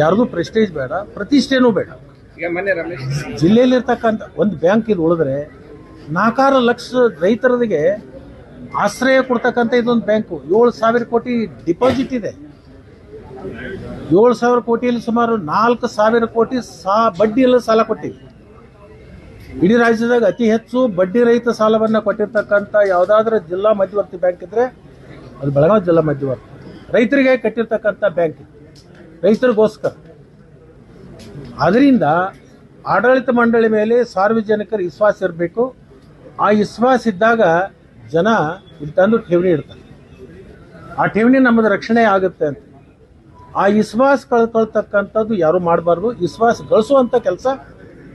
ಯಾರ್ದು ಪ್ರೆಸ್ಟೇಜ್ ಬೇಡ ಪ್ರತಿಷ್ಠೆನೂ ಬೇಡ. ಜಿಲ್ಲೆಯಲ್ಲಿರ್ತಕ್ಕಂಥ ಒಂದು ಬ್ಯಾಂಕ್ ಇದು ಉಳಿದ್ರೆ ನಾಲ್ಕಾರು ಲಕ್ಷ ರೈತರಿಗೆ ಆಶ್ರಯ ಕೊಡ್ತಕ್ಕಂಥ ಇದೊಂದು ಬ್ಯಾಂಕು ಏಳು ಸಾವಿರ ಕೋಟಿ ಡಿಪಾಸಿಟ್ ಇದೆ. ಏಳು ಸಾವಿರ ಕೋಟಿಯಲ್ಲಿ ಸುಮಾರು ನಾಲ್ಕು ಸಾವಿರ ಕೋಟಿ ಸಾ ಬಡ್ಡಿಯಲ್ಲಿ ಸಾಲ ಕೊಟ್ಟಿದೆ ಇಡೀ ರಾಜ್ಯದಾಗ ಅತಿ ಹೆಚ್ಚು ಬಡ್ಡಿ ರಹಿತ ಸಾಲವನ್ನು ಕೊಟ್ಟಿರ್ತಕ್ಕಂಥ ಯಾವುದಾದ್ರೂ ಜಿಲ್ಲಾ ಮಧ್ಯವರ್ತಿ ಬ್ಯಾಂಕ್ ಇದ್ರೆ ಅದು ಬೆಳಗಾವಿ ಜಿಲ್ಲಾ ಮಧ್ಯವರ್ತಿ. ರೈತರಿಗೆ ಕಟ್ಟಿರ್ತಕ್ಕಂಥ ಬ್ಯಾಂಕ್ ಇದು. ರೈತರಿಗೋಸ್ಕರ. ಅದರಿಂದ ಆಡಳಿತ ಮಂಡಳಿ ಮೇಲೆ ಸಾರ್ವಜನಿಕರ ವಿಶ್ವಾಸ ಇರಬೇಕು. ಆ ವಿಶ್ವಾಸ ಇದ್ದಾಗ ಜನ ಇಲ್ಲಿ ತಂದು ಠೇವಣಿ ಇಡ್ತಾರೆ. ಆ ಠೇವಣಿ ನಮ್ಮದು ರಕ್ಷಣೆ ಆಗುತ್ತೆ ಅಂತ. ಆ ವಿಶ್ವಾಸ ಕಳ್ಕೊಳ್ತಕ್ಕಂಥದ್ದು ಯಾರು ಮಾಡಬಾರ್ದು? ವಿಶ್ವಾಸ ಗಳಿಸುವಂಥ ಕೆಲಸ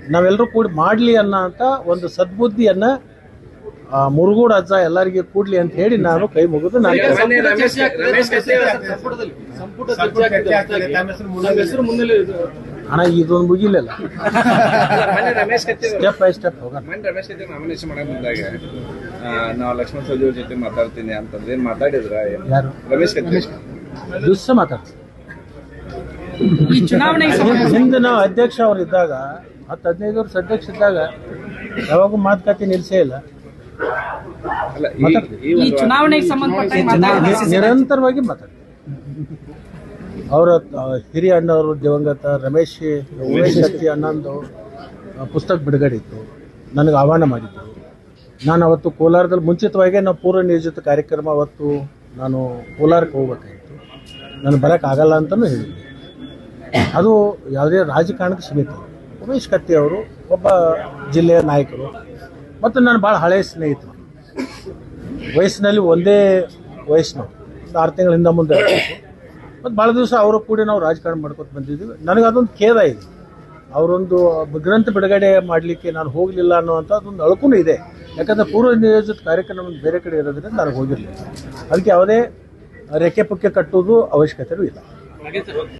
ನಾವೆಲ್ಲರೂ ಕೂಡಿ ಮಾಡಲಿ ಅನ್ನೋ ಅಂತ ಒಂದು ಸದ್ಬುದ್ಧಿಯನ್ನು ಆ, ಮುರುಗೋಡು ಅಜ್ಜ ಎಲ್ಲರಿಗೆ ಕೂಡ್ಲಿ ಅಂತ ಹೇಳಿ ನಾನು ಕೈ ಮುಗಿದು ನಾನು ಹಣ ಇದೊಂದು ಮುಗಿಲಿಲ್ಲ. ಮೊನ್ನೆ Ramesh Katti step by step ಹೋಗೋಣ. ನಾವು ಲಕ್ಷ್ಮಣ ಅವ್ರ ಜೊತೆ ಮಾತಾಡ್ತೀನಿ ಅಂತಂದ್ರೆ ಏನ್ ಮಾತಾಡಿದ್ರ? ಯಾರು? ರಮೇಶ್ ದಿವಸ ಮಾತಾಡ್ತೀನಿ ಈ ಚುನಾವಣೆಗೆ ಸಂಬಂಧ- ಹಿಂದೆ ನಾವು ಅಧ್ಯಕ್ಷ ಅವ್ರು ಇದ್ದಾಗ ಹತ್ತು ಹದಿನೈದು ವರ್ಷ ಅಧ್ಯಕ್ಷ ಇದ್ದಾಗ ಯಾವಾಗ ಮಾತುಕತೆ ನಿಲ್ಸೇ ಇಲ್ಲ. ಈ ಚುನಾವಣೆಗೆ ಸಂಬಂಧಪಟ್ಟ. ನಿರಂತರವಾಗಿ ಮಾತಾಡ್ತಾರೆ ಅವರ ಹಿರಿಯ ಅಣ್ಣವರು ದಿವಂಗತ ರಮೇಶ್ ಉಮೇಶ್ ಶಕ್ತಿ ಅಣ್ಣಂದು ಪುಸ್ತಕ ಬಿಡುಗಡೆ ಇತ್ತು. ನನಗೆ ಆಹ್ವಾನ ಮಾಡಿದ್ದರು ನಾನು ಅವತ್ತು ಕೋಲಾರದಲ್ಲಿ ಮುಂಚಿತವಾಗೇ ನಾವು ಪೂರ್ವ ನಿಯೋಜಿತ ಕಾರ್ಯಕ್ರಮ ಅವತ್ತು ನಾನು ಕೋಲಾರಕ್ಕೆ ಹೋಗ್ಬೇಕಾಗಿತ್ತು. ನಾನು ಬರೋಕ್ಕಾಗಲ್ಲ ಅಂತಲೂ ಹೇಳಿದ್ದೆ. ಅದು ಯಾವುದೇ ರಾಜಕಾರಣಕ್ಕೆ ಸೀಮಿತ ಉಮೇಶ್ ಕತ್ತಿ ಅವರು ಒಬ್ಬ ಜಿಲ್ಲೆಯ ನಾಯಕರು. ಮತ್ತು ನಾನು ಭಾಳ ಹಳೆಯ ಸ್ನೇಹಿತರು. ವಯಸ್ಸಿನಲ್ಲಿ ಒಂದೇ ವಯಸ್ಸಿನವ್ರು ಒಂದು ಆರು ತಿಂಗಳಿಂದ ಮುಂದೆ. ಮತ್ತು ಭಾಳ ದಿವಸ ಅವರು ಕೂಡ ನಾವು ರಾಜಕಾರಣ ಮಾಡ್ಕೊತ ಬಂದಿದ್ದೀವಿ. ನನಗೆ ಅದೊಂದು ಖೇದ ಇದೆ. ಅವರೊಂದು ಗ್ರಂಥ ಬಿಡುಗಡೆ ಮಾಡಲಿಕ್ಕೆ ನಾನು ಹೋಗಲಿಲ್ಲ ಅನ್ನೋವಂಥ ಅದೊಂದು ಅಳಕೂ ಇದೆ. ಯಾಕಂದರೆ ಪೂರ್ವ ನಿಯೋಜಿತ ಕಾರ್ಯಕ್ರಮ ಬೇರೆ ಕಡೆ ಇರೋದ್ರಿಂದ ನಾನು ಹೋಗಿರಲಿಲ್ಲ. ಅದಕ್ಕೆ ಯಾವುದೇ ರೆಕ್ಕೆ ಪಕ್ಕೆ ಕಟ್ಟೋದು ಅವಶ್ಯಕತೆಯೂ ಇಲ್ಲ.